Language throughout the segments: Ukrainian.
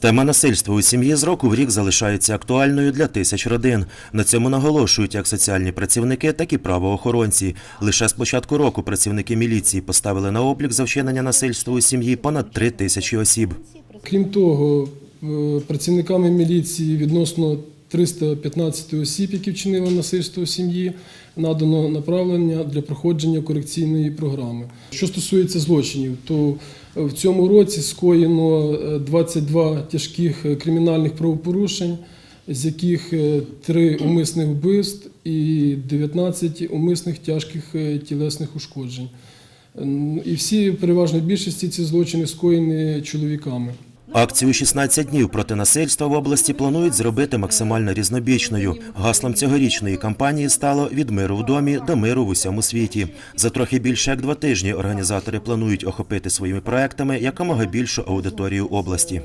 Тема насильства у сім'ї з року в рік залишається актуальною для тисяч родин. На цьому наголошують як соціальні працівники, так і правоохоронці. Лише з початку року працівники міліції поставили на облік за вчинення насильства у сім'ї понад три тисячі осіб. Крім того, е, працівниками міліції відносно 315 осіб, які вчинили насильство в сім'ї, надано направлення для проходження корекційної програми. Що стосується злочинів, то в цьому році скоєно е, 22 тяжких е, кримінальних правопорушень, з яких 3 умисних вбивств і 19 умисних тяжких е, тілесних ушкоджень. І всі переважно більшості ці злочини скоєні чоловіками. Акцію «16 днів проти насильства в області планують зробити максимально різнобічною. Гаслом цьогорічної кампанії стало від миру в домі до миру в усьому світі. За трохи більше як два тижні організатори планують охопити своїми проектами якомога більшу аудиторію області.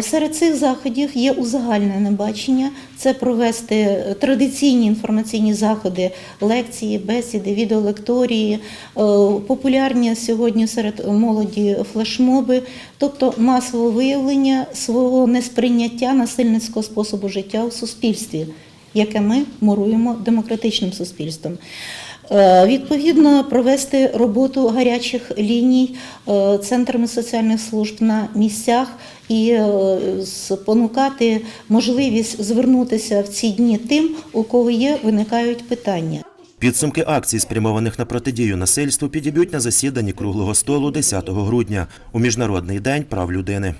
Серед цих заходів є узагальнене бачення. Це провести традиційні інформаційні заходи, лекції, бесіди, відеолекторії, е, популярні сьогодні серед молоді флешмоби, тобто масове виявлення свого несприйняття насильницького способу життя у суспільстві, яке ми муруємо демократичним суспільством. Е, Відповідно, провести роботу гарячих ліній е, центрами соціальних служб на місцях і е, спонукати можливість звернутися в ці дні тим, у кого є виникають питання. Підсумки акцій, спрямованих на протидію насильству, підіб'ють на засіданні круглого столу 10 грудня у Міжнародний день прав людини.